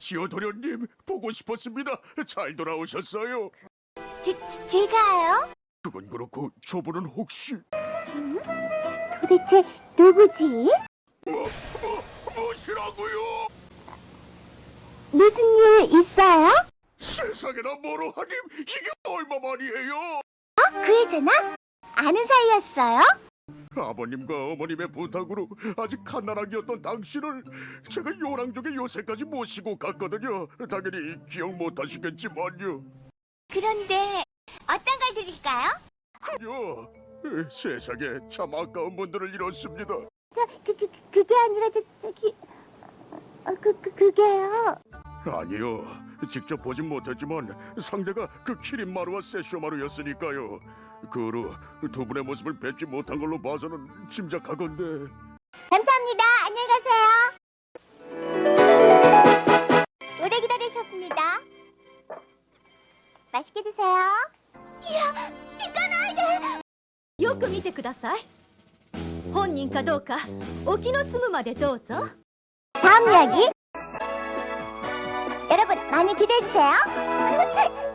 시어도련님 보고 싶었습니다. 잘 돌아오셨어요. 제, 제가요? 그건 그렇고 저분은 혹시 도대체 누구지? 뭐, 무엇이라고요? 무슨 일 있어요? 세상에나 뭐로 하님 이게 얼마만이에요? 그 애잖아? 아는 사이였어요? 아버님과 어머님의 부탁으로 아직 갓난아기였던 당신을 제가 요랑족의 요새까지 모시고 갔거든요. 당연히 기억 못하시겠지만요. 그런데 어떤 걸 드릴까요? 요 세상에 참 아까운 분들을 잃었습니다. 저, 그, 그, 그게 아니라 저, 저기... 어, 그, 그, 그게요. 아니요. 직접 보진 못했지만 상대가 그 키린마루와 세쇼마루였으니까요. 그 후로 두 분의 모습을 뵙지 못한 걸로 봐서는 짐작하건데 감사합니다. 안녕히 가세요. 오래 기다리셨습니다. 맛있게 드세요. 이야, 이건 よく見てください本人かどうか沖の住むまでどうぞ 다음 이야기. 많이 기대해 주세요.